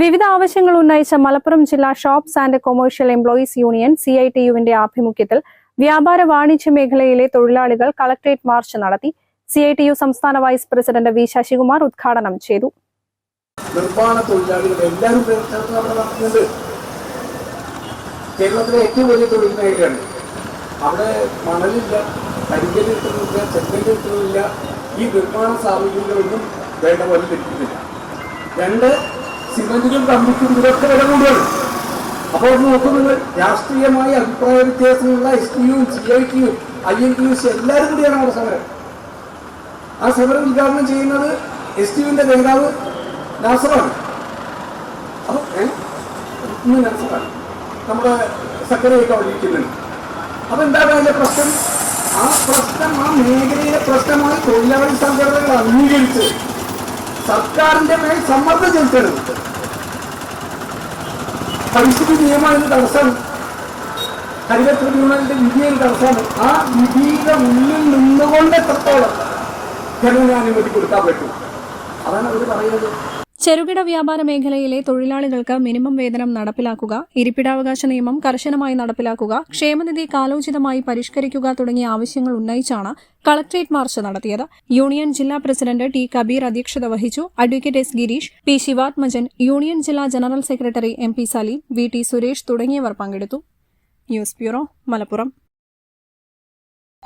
വിവിധ ആവശ്യങ്ങൾ ഉന്നയിച്ച മലപ്പുറം ജില്ലാ shops and commercial employees union C I T യുവിന്റെ ആഭിമുഖ്യത്തിൽ വ്യാപാര വാണിജ്യ മേഖലയിലെ തൊഴിലാളികൾ കളക്ടറേറ്റ് മാർച്ച് നടത്തി. സി ഐ ടി യു സംസ്ഥാന വൈസ് പ്രസിഡന്റ് വി ശശികുമാർ ഉദ്ഘാടനം ചെയ്തു. നിർമ്മാണ തൊഴിലാളികൾ ഈ നിർമ്മാണ സാമഗ്രികളൊന്നും വേണ്ട പോലെ ലഭിക്കുന്നില്ല. രണ്ട് സിമെന്റിനും കമ്പിക്കും ഇതൊക്കെ വില കൂടുതലാണ്. അപ്പോൾ നോക്കൂ നിങ്ങൾ രാഷ്ട്രീയമായ അഭിപ്രായ വ്യത്യാസമുള്ള എസ് ടി യുവും ജി ഐ ടിയും ഐ എൻ ടി യുസ് എല്ലാവരും കൂടിയാണ് അവിടെ സമരം. ആ സമരം ഉദ്ഘാടനം ചെയ്യുന്നത് എസ് ടി യുവിന്റെ നേതാവ് നാസറാണ്. അപ്പോൾ? ഇന്ന് നാസറാണ്. നമ്മുടെ സെക്രട്ടറിയൊക്കെ അവിടെ ഇരിക്കുന്നുണ്ട്. അപ്പൊ എന്താണ് അതിന്റെ പ്രശ്നം? ആ പ്രശ്നം ആ മേഖലയിലെ പ്രശ്നമായി തൊഴിലാളി സംഘടനകൾ അംഗീകരിച്ച് സർക്കാരിന്റെ മേൽ സമ്മർദ്ദം ചെലുത്തരുത്. പരിസ്ഥിതി നിയമം തടസ്സം ഹരിത ട്രിബ്യൂണലിന്റെ വിധിയിൽ തടസ്സമാണ്. ആ വിധിയുടെ ഉള്ളിൽ നിന്നുകൊണ്ട് എത്രത്തോളം ജനങ്ങൾ അനുമതി കൊടുക്കാൻ പറ്റും? അതാണ് അവർ പറയുന്നത്. ചെറുകിട വ്യാപാര മേഖലയിലെ തൊഴിലാളികൾക്ക് മിനിമം വേതനം നടപ്പിലാക്കുക ഇരിപ്പിടാവകാശ നിയമം കർശനമായി നടപ്പിലാക്കുക ക്ഷേമനിധി കാലോചിതമായി പരിഷ്കരിക്കുക തുടങ്ങിയ ആവശ്യങ്ങൾ ഉന്നയിച്ചാണ് കളക്ട്രേറ്റ് മാർച്ച് നടത്തിയത്. യൂണിയൻ ജില്ലാ പ്രസിഡന്റ് ടി കബീർ അധ്യക്ഷത വഹിച്ചു. Advocate S Girish P Sivathmajan union ജില്ലാ general secretary M P Saleem V T Suresh തുടങ്ങിയവർ പങ്കെടുത്തു. News bureau Malappuram.